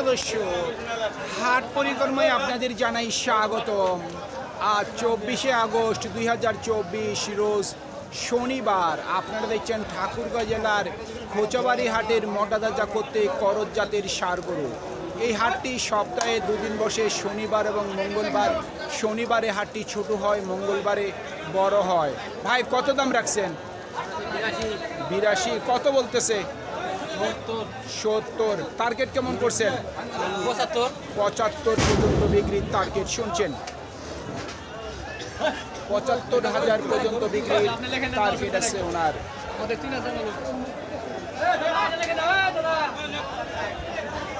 সুপ্রিয় দর্শক হাট পরিক্রমায় আপনাদের জানাই স্বাগতম। আজ চব্বিশে আগস্ট দুই হাজার চব্বিশ রোজ শনিবার। আপনারা দেখছেন ঠাকুরগাঁ জেলার খোঁচাবাড়ি হাটের মোটাদাজা করতে করজ জাতের সার গরু এই হাটটি সপ্তাহে দুদিন বসে শনিবার এবং মঙ্গলবার। শনিবারে হাটটি ছোট হয়, মঙ্গলবারে বড় হয়। ভাই, কত দাম রাখছেন? বিরাশি। কত বলতেছে? সত্তর টার্গেট কেমন করছেন? পঁচাত্তর। পঁচাত্তর পর্যন্ত বিক্রির টার্গেট শুনছেন। পঁচাত্তর হাজার পর্যন্ত বিক্রির টার্গেট আছে ওনার।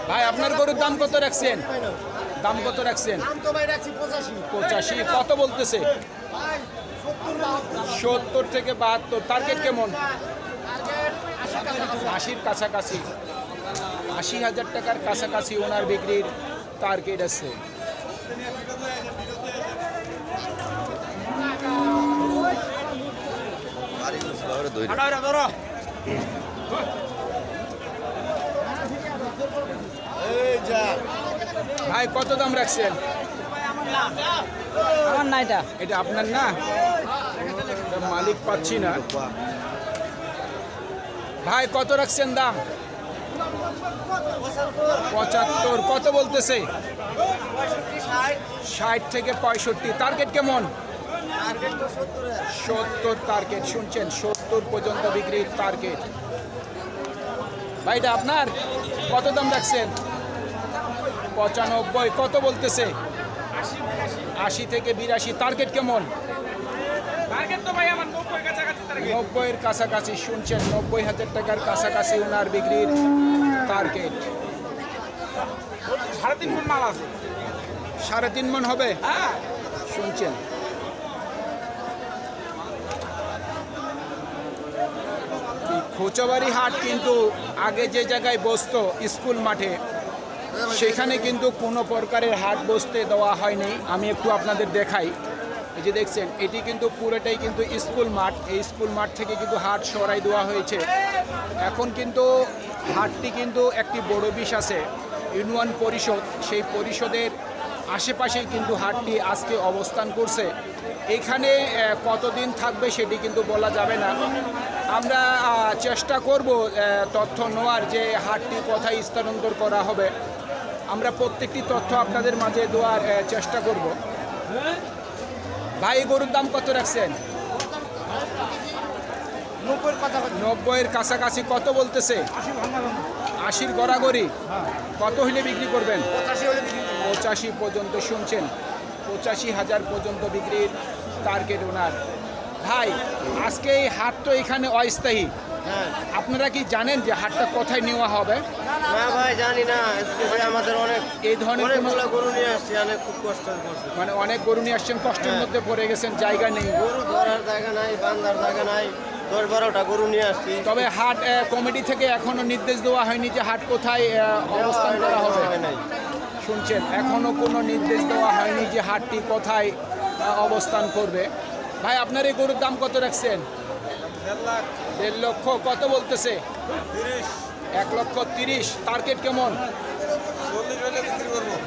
ভাই আপনার গরুর দাম কত রাখছেন? দাম কত রাখছেন? পঁচাশি। কত বলতেছে? সত্তর থেকে বাহাত্তর। টার্গেট কেমন? আশির কাছাকাছি আশি হাজার টাকার কাছাকাছি ওনার বিক্রির টার্গেট আছে। ভাই কত দাম রাখছেন? আমার না এটা এটা আপনার না? মালিক পাচ্ছি না। ভাই, কত রাখছেন দাম? পঁচাত্তর। কত বলতেছে? ষাট থেকে পঁয়ষট্টি। টার্গেট কেমন? সত্তর টার্গেট শুনছেন? সত্তর পর্যন্ত বিক্রির টার্গেট ভাইটা আপনার? কত দাম রাখছেন? পঁচানব্বই। কত বলতেছে? আশি থেকে বিরাশি। টার্গেট কেমন? নব্বইয়ের কাছাকাছি শুনছেন নব্বই হাজার টাকার কাছাকাছি ওনার বিক্রির টার্গেট সাড়ে তিন মন মাল আছে। সাড়ে তিন মন হবে? শুনছেন। এই খোঁচাবাড়ি হাট কিন্তু আগে যে জায়গায় বসতো স্কুল মাঠে সেখানে কিন্তু কোনো প্রকারের হাট বসতে দেওয়া হয়নি। আমি একটু আপনাদের দেখাই। এই যে দেখছেন, এটি কিন্তু পুরোটাই কিন্তু স্কুল মাঠ। এই স্কুল মাঠ থেকে কিন্তু হাট সরাই দেওয়া হয়েছে। এখন কিন্তু হাটটি কিন্তু একটি বড় বিষ আছে, ইউনিয়ন পরিষদ। সেই পরিষদের আশেপাশেই কিন্তু হাটটি আজকে অবস্থান করছে। এখানে কতদিন থাকবে সেটি কিন্তু বলা যাবে না। আমরা চেষ্টা করব তথ্য নেওয়ার যে হাটটি কোথায় স্থানান্তর করা হবে। আমরা প্রত্যেকটি তথ্য আপনাদের মাঝে দেওয়ার চেষ্টা করব। ভাই গরুর দাম কত রাখছেন? নব্বইয়ের কাছাকাছি। কত বলতেছে? আশির গড়াগড়ি। কত হলে বিক্রি করবেন। পঁচাশি পর্যন্ত শুনছেন। পঁচাশি হাজার পর্যন্ত বিক্রির টার্গেট ওনার ভাই আজকে এই হাট তো এখানে অস্থায়ী। আপনারা কি জানেন যে হাটটা কোথায় নেওয়া হবে? না ভাই জানি না। ভাই আমাদের অনেক এই ধরনের অনেকগুলো গরু নিয়ে আসছি অনেক খুব কষ্ট মানে অনেক গরু নিয়ে আসছেন কষ্টের হ্যাঁ। মধ্যে পড়ে গেছেন জায়গা নেই। গরু ধরার জায়গা নাই বান্ধার জায়গা নাই। দশ বারোটা গরু নিয়ে আসছি। তবে হাট কমিটি থেকে এখনও নির্দেশ দেওয়া হয়নি যে হাট কোথায় অবস্থান করা হবে। শুনছেন এখনও কোনো নির্দেশ দেওয়া হয়নি যে হাটটি কোথায় অবস্থান করবে। ভাই, আপনার এই গরুর দাম কত রাখছেন? দেড় লক্ষ। কত বলতেছে? এক লক্ষ তিরিশ। টার্গেট কেমন?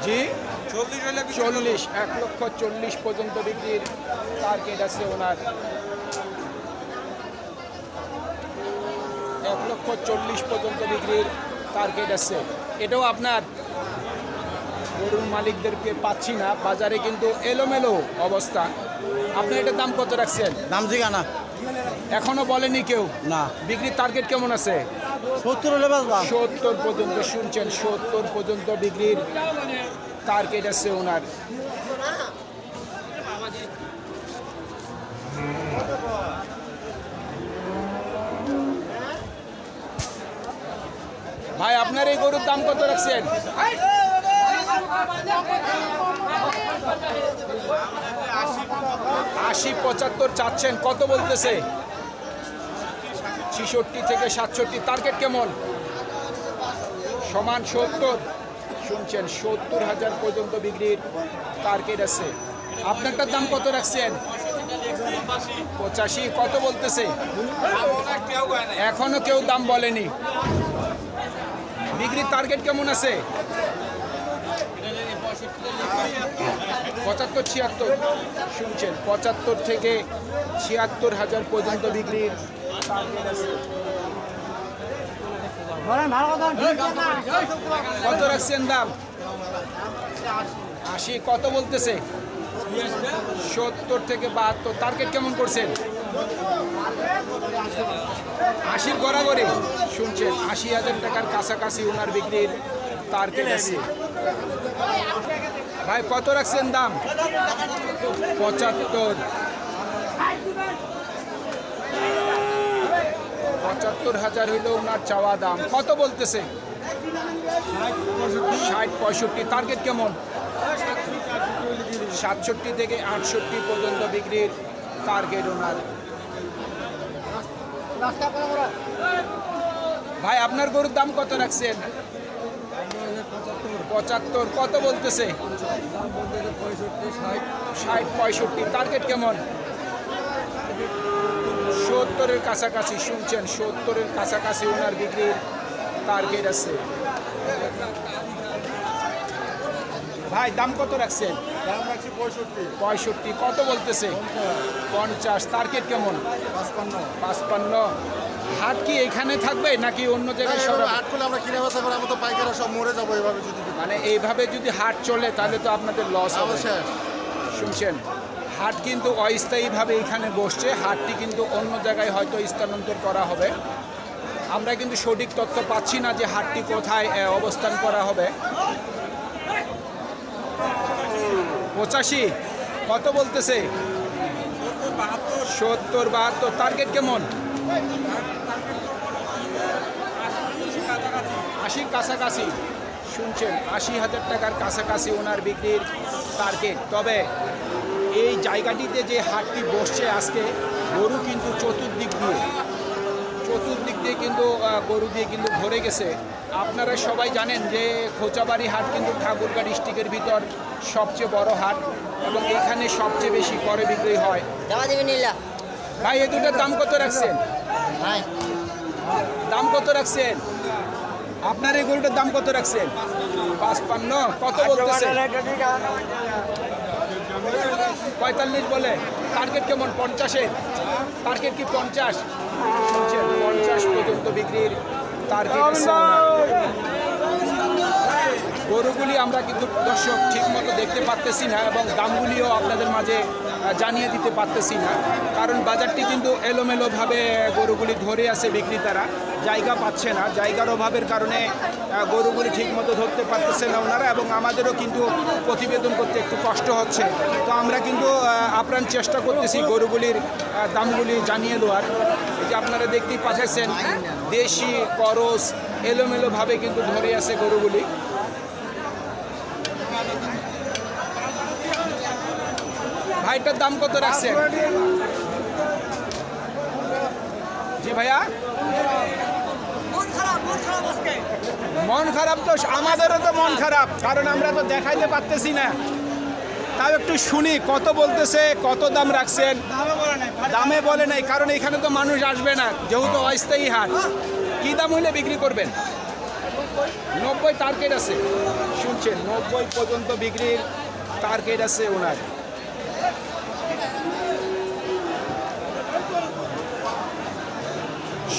জি? চল্লিশ। এক লক্ষ চল্লিশ পর্যন্ত বিক্রির টার্গেট আছে ওনার। এক লক্ষ চল্লিশ পর্যন্ত বিক্রির টার্গেট আছে। এটাও আপনার? গরুর মালিকদেরকে পাচ্ছি না। বাজারে কিন্তু এলোমেলো অবস্থা। আপনি এটার দাম কত রাখছেন? দাম জিগানা। এখনও বলেনি কেউ? না। বিক্রির টার্গেট কেমন আছে? সত্তর সত্তর পর্যন্ত শুনছেন সত্তর পর্যন্ত বিক্রির টার্গেট আছে ওনার। ভাই আপনার এই গরুর দাম কত রাখছেন? আশি পঁচাত্তর চাচ্ছেন। কত বলতেছে? ছিষট্টি থেকে সাতষট্টি। টার্গেট কেমন? সমান সত্তর। শুনছেন, সত্তর হাজার পর্যন্ত বিক্রির টার্গেট আছে। আপনারটার দাম কত রাখছেন? পঁচাশি। কত বলতেছে? এখনও কেউ দাম বলেনি। বিক্রির টার্গেট কেমন আছে? পঁচাত্তর ছিয়াত্তর। শুনছেন পঁচাত্তর থেকে ছিয়াত্তর হাজার পর্যন্ত বিক্রির কত রাখছেন দাম? আশি কত বলতেছে? সত্তর থেকে বাহাত্তর। টার্গেট কেমন করছেন? আশির গড়াগড়ি, শুনছেন, আশি হাজার টাকার কাছাকাছি ওনার বিক্রির টার্গেট আছে। ভাই, কত রাখছেন দাম? পঁচাত্তর। পঁচাত্তর হাজার হইল ওনার চাওয়া দাম। কত বলতেছে? ষাট পঁয়ষট্টি। টার্গেট কেমন? সাতষট্টি থেকে আটষট্টি পর্যন্ত বিক্রির টার্গেট ওনার ভাই, আপনার গরুর দাম কত রাখছেন? পঁচাত্তর। কত বলতেছে? ষাট, পঁয়ষট্টি। টার্গেট কেমন? সত্তরের কাছাকাছি শুনছেন, সত্তরের কাছাকাছি ওনার বিক্রির টার্গেট আছে। ভাই দাম কত রাখছেন? দাম রাখছি পঁয়ষট্টি। পঁয়ষট্টি কত বলতেছে? পঞ্চাশ টার্গেট কেমন? পাঁচপান্ন। পাঁচপান্ন। হাট কি এখানে থাকবে নাকি অন্য জায়গায় হাট করলে আমরা কিনে বেচা করে আমরা তো সব মরে যাব এভাবে যদি মানে এইভাবে যদি হাট চলে তাহলে তো আপনাদের লস হবে। শুনছেন? হাট কিন্তু অস্থায়ীভাবে এখানে বসছে হাটটি কিন্তু অন্য জায়গায় হয়তো স্থানান্তর করা হবে। আমরা কিন্তু সঠিক তথ্য পাচ্ছি না যে হাটটি কোথায় অবস্থান করা হবে। পঁচাশি। কত বলতেছে? সত্তর, বাহাত্তর। টার্গেট কেমন? আশির কাছাকাছি। শুনছেন, আশি হাজার টাকার কাছাকাছি ওনার বিক্রির টার্গেট তবে এই জায়গাটিতে যে হাটটি বসছে আজকে, গরু কিন্তু চতুর্দিক দিয়ে কিন্তু গরু দিয়ে কিন্তু ভরে গেছে। আপনারা সবাই জানেন যে খোঁচাবাড়ি হাট কিন্তু ঠাকুরগাঁ ডিস্ট্রিক্টের ভিতর সবচেয়ে বড় হাট এবং এখানে সবচেয়ে বেশি করে বিক্রি হয়। ভাই এ দুটার দাম কত রাখছেন? দাম কত রাখছেন? আপনার এই গরুটার দাম কত রাখছেন? পাঁচপান্ন। কত বলতেছে পঁয়তাল্লিশ বলে। টার্গেট কেমন? পঞ্চাশের। টার্গেট কি পঞ্চাশ? শুনছেন পঞ্চাশ পর্যন্ত বিক্রির টার্গেট আছে ওনার। গরুগুলি আমরা কিন্তু দর্শক ঠিক মতো দেখতে পারতেছি না এবং দামগুলিও আপনাদের মাঝে জানিয়ে দিতে পারতেছি না। কারণ বাজারটি কিন্তু এলোমেলোভাবে গরুগুলি ধরে আছে বিক্রেতারা। জায়গা পাচ্ছে না। জায়গার অভাবের কারণে গরুগুলি ঠিক মতো ধরতে পারতেছে না ওনারা এবং আমাদেরও কিন্তু প্রতিবেদন করতে একটু কষ্ট হচ্ছে। তো আমরা কিন্তু আপ্রাণ চেষ্টা করতেছি গরুগুলির দামগুলি জানিয়ে দেওয়ার। এই যে আপনারা দেখতেই পাচ্ছেন, দেশি করস এলোমেলোভাবে কিন্তু ধরে আছে গরুগুলি। ভাইটার দাম কত রাখছেন? জি ভাইয়া? মন খারাপ তো আমাদেরও তো মন খারাপ কারণ আমরা তো দেখাইতে পারতেছি না। তাও একটু শুনি কত বলতেছে কত দাম রাখছেন? দামে বলে নাই কারণ এখানে তো মানুষ আসবে না যেহেতু অস্থায়ী হাট। কি দাম হইলে বিক্রি করবেন? নব্বই টার্গেট আছে। শুনছেন নব্বই পর্যন্ত বিক্রির টার্গেট আছে ওনার।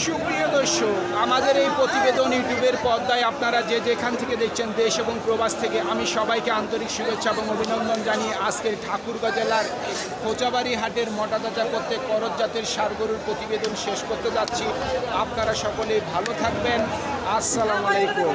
সুপ্রিয় দর্শক, আমাদের এই প্রতিবেদন ইউটিউবের পর্দায় আপনারা যে যেখান থেকে দেখছেন দেশ এবং প্রবাস থেকে, আমি সবাইকে আন্তরিক শুভেচ্ছা এবং অভিনন্দন জানিয়ে আজকের ঠাকুরগাঁ জেলার খোঁচাবাড়ি হাটের মোটা তাজা করতে করজ জাতের সারগরুর প্রতিবেদন শেষ করতে যাচ্ছি। আপনারা সকলেই ভালো থাকবেন। আসসালামু আলাইকুম।